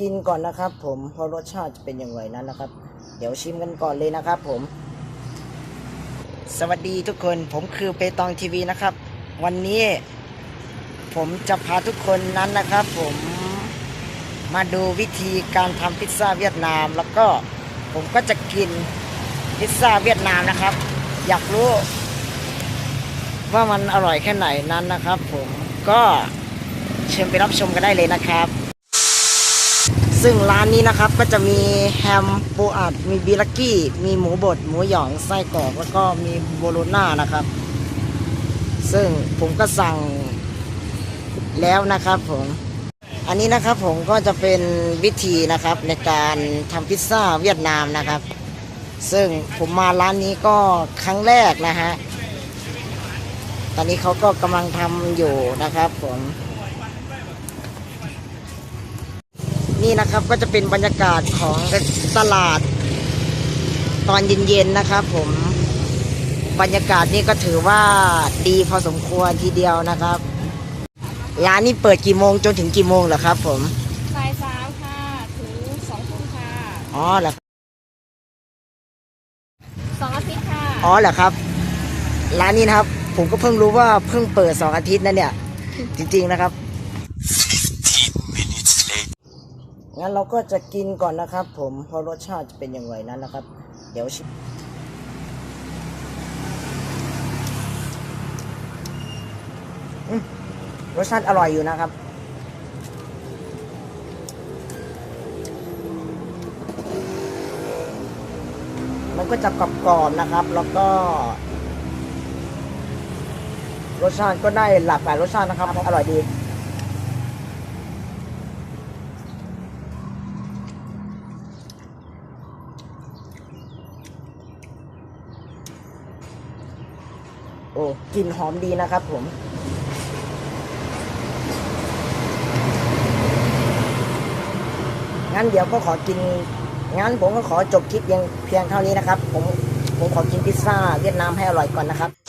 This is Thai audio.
กินก่อนนะครับ ผมเพราะรสชาติจะเป็นอย่างไรนั้นนะครับ เดี๋ยวชิมกันก่อนเลยนะครับ ผม สวัสดีทุกคนผมคือเปตองทีวีนะครับ วันนี้ผมจะพาทุกคนนั้นนะครับ ผมมาดูวิธีการทำพิซซ่าเวียดนาม แล้วก็ผมก็จะกินพิซซ่าเวียดนามนะครับ อยากรู้ ว่ามันอร่อยแค่ไหนนั้นนะครับ ผมก็เชิญไปรับชมกันได้เลยนะครับ ซึ่งร้านนี้นะครับก็จะมีแฮมปูอัด มีบิลกกี้ มีหมูบด หมูหยอง ไส้กรอก แล้วก็มีโบโลน่านะครับ ซึ่งผมก็สั่งแล้วนะครับผม อันนี้นะครับผมก็จะเป็นวิธีนะครับในการทำพิซซ่าเวียดนามนะครับ ซึ่งผมมาร้านนี้ก็ครั้งแรกนะฮะ ตอนนี้เขาก็กำลังทำอยู่นะครับผม นี่นะครับก็จะเป็นบรรยากาศของตลาด ตอนเย็นๆนะครับผมบรรยากาศนี่ก็ถือว่าดีพอสมควรทีเดียวนะครับ ร้านนี้เปิดกี่โมงจนถึงกี่โมงเหรอครับ ผมบ่ายสามค่ะถึงสองทุ่มค่ะอ๋อเหรอสองอาทิตย์ค่ะอ๋อเหรอครับ ร้านนี้นะครับ ผมก็เพิ่งรู้ว่าเพิ่งเปิดสองอาทิตย์นะเนี่ย จริงๆนะครับ งั้นเราก็จะกินก่อนนะครับ ผมเพราะรสชาติจะเป็นอย่างไรนั้นนะครับ เดี๋ยวชิมรสชาติอร่อยอยู่นะครับ มันก็จะกรอบๆนะครับ แล้วก็ รสชาติก็ได้หลากหลายรสชาตินะครับ อร่อยดี โอ้กลิ่นหอมดีนะครับผม งั้นเดี๋ยวก็ขอกิน งั้นผมก็ขอจบคลิปเพียงเพียงเท่านี้นะครับ ผมผมขอกินพิซซ่าเวียดนามให้อร่อยก่อนนะครับ